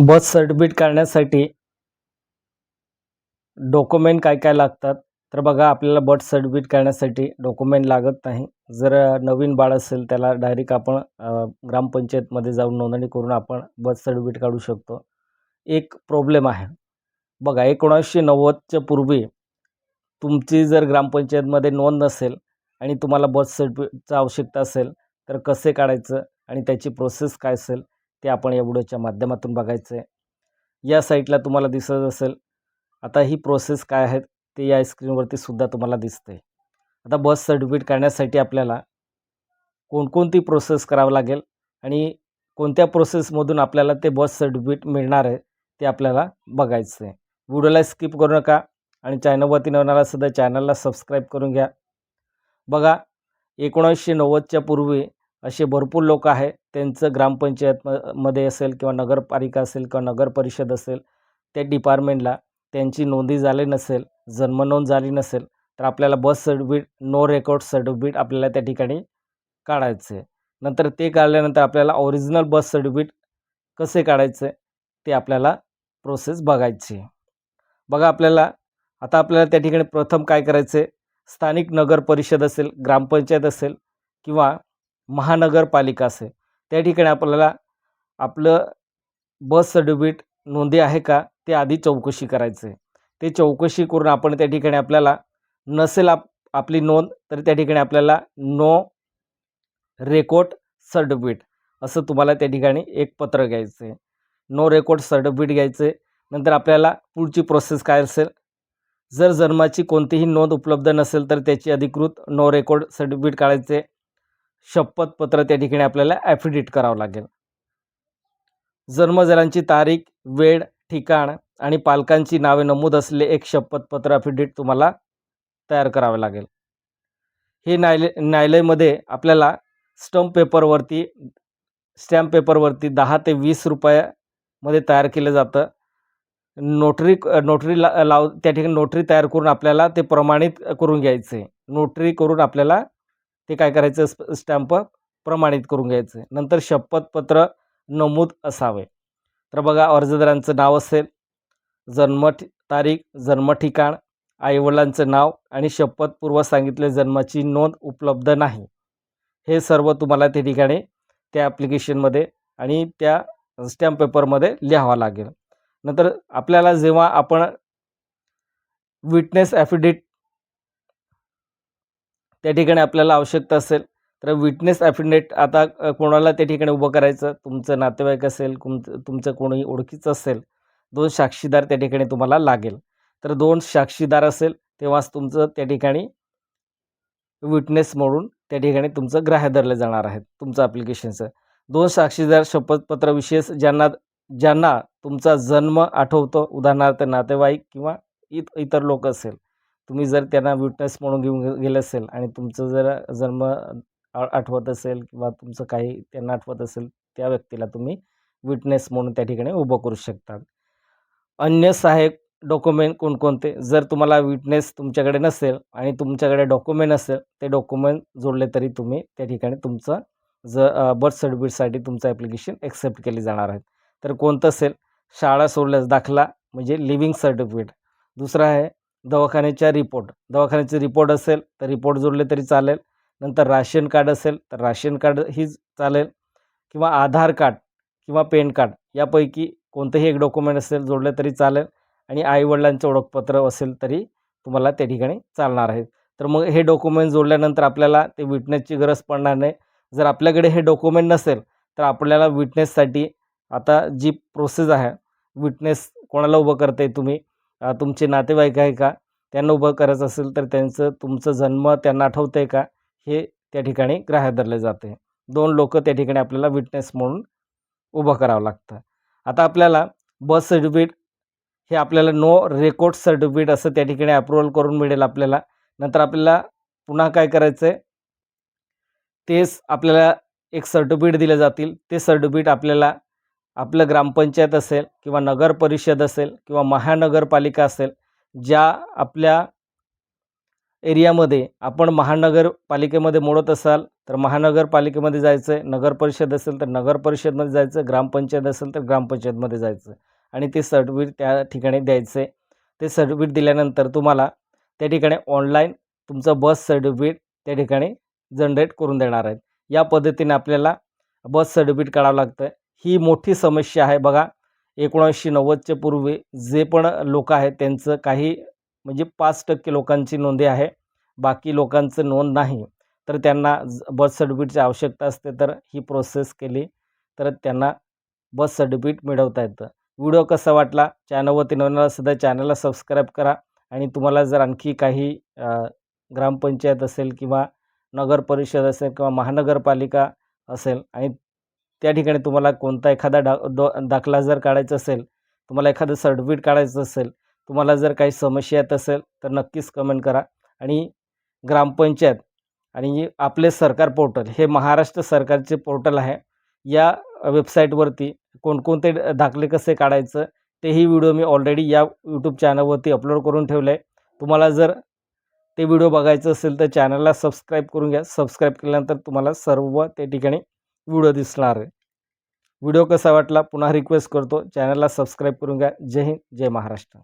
Birth certificate काढण्यासाठी document काय काय लागतात? तर बघा आपल्याला बर्थ सर्टिफिकेट काढण्यासाठी डॉक्युमेंट लागत नाही. जर नवीन बाळ असेल त्याला डायरेक्ट आपण ग्रामपंचायतमध्ये जाऊन नोंदणी करून आपण बर्थ सर्टिफिकेट काढू शकतो. एक प्रॉब्लेम आहे. बघा एकोणीसशे नव्वदच्या पूर्वी तुमची जर ग्रामपंचायतमध्ये नोंद नसेल आणि तुम्हाला बर्थ सर्टिफिकेटची आवश्यकता असेल तर कसे काढायचं आणि त्याची प्रोसेस काय असेल ते आपण या व्हिडिओच्या माध्यमातून बघायचं आहे या साईटला तुम्हाला दिसत असेल आता ही प्रोसेस काय आहे ते या स्क्रीनवरती सुद्धा तुम्हाला दिसते आता बर्थ सर्टिफिकेट काढण्यासाठी आपल्याला कोणकोणती प्रोसेस करावं लागेल आणि कोणत्या प्रोसेसमधून आपल्याला ते बर्थ सर्टिफिकेट मिळणार आहे ते आपल्याला बघायचं आहे व्हिडिओला स्किप करू नका आणि चॅनलवरती नवनाला सुद्धा चॅनलला सबस्क्राईब करून घ्या. बघा एकोणीसशे नव्वदच्या पूर्वी असे भरपूर लोक आहे. त्यांचं ग्रामपंचायत म मध्ये असेल किंवा नगरपालिका असेल किंवा नगर परिषद असेल त्या डिपार्टमेंटला त्यांची नोंदी झाली नसेल जन्मनोंद झाली नसेल तर आपल्याला birth certificate no record certificate आपल्याला त्या ठिकाणी काढायचं. आहे नंतर ते काढल्यानंतर आपल्याला ओरिजिनल बर्थ सर्टिफिकेट कसे काढायचे ते आपल्याला प्रोसेस बघायची. बघा आपल्याला आता आपल्याला त्या ठिकाणी प्रथम काय करायचं? आहे स्थानिक नगर परिषद असेल ग्रामपंचायत असेल किंवा महानगरपालिका असेल. त्या ठिकाणी आपल्याला आपलं बर्थ सर्टिफिकेट नोंदी आहे का? ते आधी चौकशी करायचं आहे. ते चौकशी करून आपण त्या ठिकाणी आपल्याला नसेल आप आपली नोंद तर त्या ठिकाणी आपल्याला नो रेकॉर्ड सर्टिफिकेट असं तुम्हाला त्या ठिकाणी एक पत्र घ्यायचं आहे. नो रेकॉर्ड सर्टिफिकेट घ्यायचं आहे. नंतर आपल्याला पुढची प्रोसेस काय असेल? जर जन्माची कोणतीही नोंद उपलब्ध नसेल तर त्याची अधिकृत नो रेकॉर्ड सर्टिफिकेट काढायचे शपथपत्र त्या ठिकाणी आपल्याला ॲफिडेट करावं लागेल. जन्मजरांची तारीख वेळ ठिकाण आणि पालकांची नावे नमूद असले एक शपथपत्र ॲफिडेट तुम्हाला तयार करावे लागेल. हे न्यायालय न्यायालयामध्ये आपल्याला स्टंप पेपरवरती स्टॅम्प पेपरवरती दहा ते वीस रुपयामध्ये तयार केलं जातं. नोटरी नोटरी ला लाव त्या ठिकाणी नोटरी तयार करून आपल्याला ते प्रमाणित करून घ्यायचं. आहे नोटरी करून आपल्याला ते काय करायचं? स्टॅम्प प्रमाणित करून घ्यायचं. नंतर शपथपत्र नमूद असावे. तर बघा अर्जदारांचं नाव असेल जन्म तारीख जन्म ठिकाण आईवडिलांचं नाव आणि शपथपूर्व सांगितले जन्माची नोंद उपलब्ध नाही. हे सर्व तुम्हाला त्या ठिकाणी त्या ॲप्लिकेशनमध्ये आणि त्या स्टॅम्प पेपरमध्ये लिहावा लागेल. नंतर आपल्याला जेव्हा आपण विटनेस ॲफिडेट त्या ठिकाणी आपल्याला आवश्यकता असेल. तर विटनेस ॲफिडेट आता कोणाला त्या ठिकाणी उभं करायचं? तुमचं नातेवाईक असेल तुमचं तुमचं कोणी ओळखीचं असेल दोन साक्षीदार त्या ठिकाणी तुम्हाला लागेल. तर दोन साक्षीदार असेल तेव्हाच तुमचं त्या ठिकाणी विटनेस म्हणून त्या ठिकाणी तुमचं ग्राह्य धरलं जाणार आहे तुमचं ॲप्लिकेशनचं दोन साक्षीदार शपथपत्र विशेष ज्यांना ज्यांना तुमचा जन्म आठवतो उदाहरणार्थ नातेवाईक किंवा इत इतर लोक असेल. तुम्ही जर त्यांना विटनेस म्हणून घेऊन गेलं गेले असेल आणि तुमचं जर जन्म आठवत असेल किंवा तुमचं काही त्यांना आठवत असेल त्या व्यक्तीला तुम्ही विटनेस म्हणून त्या ठिकाणी उभं करू शकता अन्य सहाय्यक डॉक्युमेंट कोणकोणते? जर तुम्हाला विटनेस तुमच्याकडे नसेल आणि तुमच्याकडे डॉक्युमेंट असेल ते डॉक्युमेंट जोडले तरी तुम्ही त्या ठिकाणी तुमचं ज बर्थ सर्टिफिकेटसाठी तुमचं ॲप्लिकेशन एक्सेप्ट केली जाणार आहे. तर कोणतं असेल? शाळा सोडल्यास दाखला म्हणजे लिव्हिंग सर्टिफिकेट. दुसरं आहे दवाखान्याच्या रिपोर्ट. दवाखान्याचे रिपोर्ट असेल तर रिपोर्ट जोडले तरी चालेल. नंतर राशन कार्ड असेल तर राशन कार्ड ही चालेल. किंवा आधार कार्ड किंवा पॅन कार्ड यापैकी कोणतंही एक डॉक्युमेंट असेल जोडलं तरी चालेल. आणि आईवडिलांचं ओळखपत्र असेल तरी तुम्हाला त्या ठिकाणी चालणार आहे. तर मग हे डॉक्युमेंट जोडल्यानंतर आपल्याला ते विटनेसची गरज पडणार नाही. जर आपल्याकडे हे डॉक्युमेंट नसेल तर आपल्याला विटनेससाठी आता जी प्रोसेस आहे विटनेस कोणाला उभं करताय तुम्ही? तुमचे नातेवाईक आहे का? त्यांना उभं करायचं असेल तर त्यांचं तुमचं जन्म त्यांना आठवतं आहे का? हे त्या ठिकाणी ग्राह्य धरले जाते. दोन लोक त्या ठिकाणी आपल्याला विटनेस म्हणून उभं करावं लागतं. आता आपल्याला बर्थ सर्टिफिकेट हे आपल्याला नो रेकॉर्ड सर्टिफिकेट असं त्या ठिकाणी अप्रुव्हल करून मिळेल आपल्याला. नंतर आपल्याला पुन्हा काय करायचं आहे तेच आपल्याला एक सर्टिफिकेट दिले जातील. ते सर्टिफिकेट आपल्याला आपलं ग्रामपंचायत असेल किंवा नगर परिषद असेल किंवा महानगरपालिका असेल ज्या आपल्या एरियामध्ये आपण महानगरपालिकेमध्ये मोडत असाल तर महानगरपालिकेमध्ये जायचं आहे नगर परिषद असेल तर नगर परिषदमध्ये जायचं ग्रामपंचायत असेल तर ग्रामपंचायतमध्ये जायचं. आणि ते सर्टिफिकेट त्या ठिकाणी द्यायचं आहे ते सर्टिफिकेट दिल्यानंतर तुम्हाला त्या ठिकाणी ऑनलाईन तुमचं बस सर्टिफिकेट त्या ठिकाणी जनरेट करून देणार आहेत. या पद्धतीने आपल्याला बस सर्टिफिकेट काढावं लागतं आहे ही मोठी समस्या आहे. बघा एकोणीसशे नव्वदच्या पूर्वी जे पण लोक आहेत त्यांचं काही म्हणजे पाच टक्के लोकांची नोंदी आहे. बाकी लोकांचं नोंद नाही. तर त्यांना बर्थ सर्टिफिकेटची आवश्यकता असते तर ही प्रोसेस केली. तर त्यांना बर्थ सर्टिफिकेट मिळवता येतं. व्हिडिओ कसा वाटला? चॅनलवरती नवीन सुद्धा चॅनलला सबस्क्राईब करा. आणि तुम्हाला जर आणखी काही ग्रामपंचायत असेल किंवा नगर परिषद असेल किंवा महानगरपालिका असेल आणि त्या ठिकाणी तुम्हाला कोणता एखादा डा दो दाखला जर काढायचा असेल तुम्हाला एखादं सर्टिफिकेट काढायचं असेल तुम्हाला जर काही समस्या येत असेल तर नक्कीच कमेंट करा. आणि ग्रामपंचायत आणि आपले सरकार पोर्टल हे महाराष्ट्र सरकारचे पोर्टल आहे. या वेबसाईटवरती कोणकोणते दाखले कसे काढायचं तेही व्हिडिओ मी ऑलरेडी या यूट्यूब चॅनलवरती अपलोड करून ठेवलं आहे तुम्हाला जर ते व्हिडिओ बघायचं असेल तर चॅनलला सबस्क्राईब करून घ्या. सबस्क्राईब केल्यानंतर तुम्हाला सर्व त्या ठिकाणी व्हिडिओ दिसणार आहे. व्हिडिओ कसा वाटला पुन्हा रिक्वेस्ट करतो. चॅनलला सबस्क्राईब करून घ्या. जय हिंद जय महाराष्ट्र.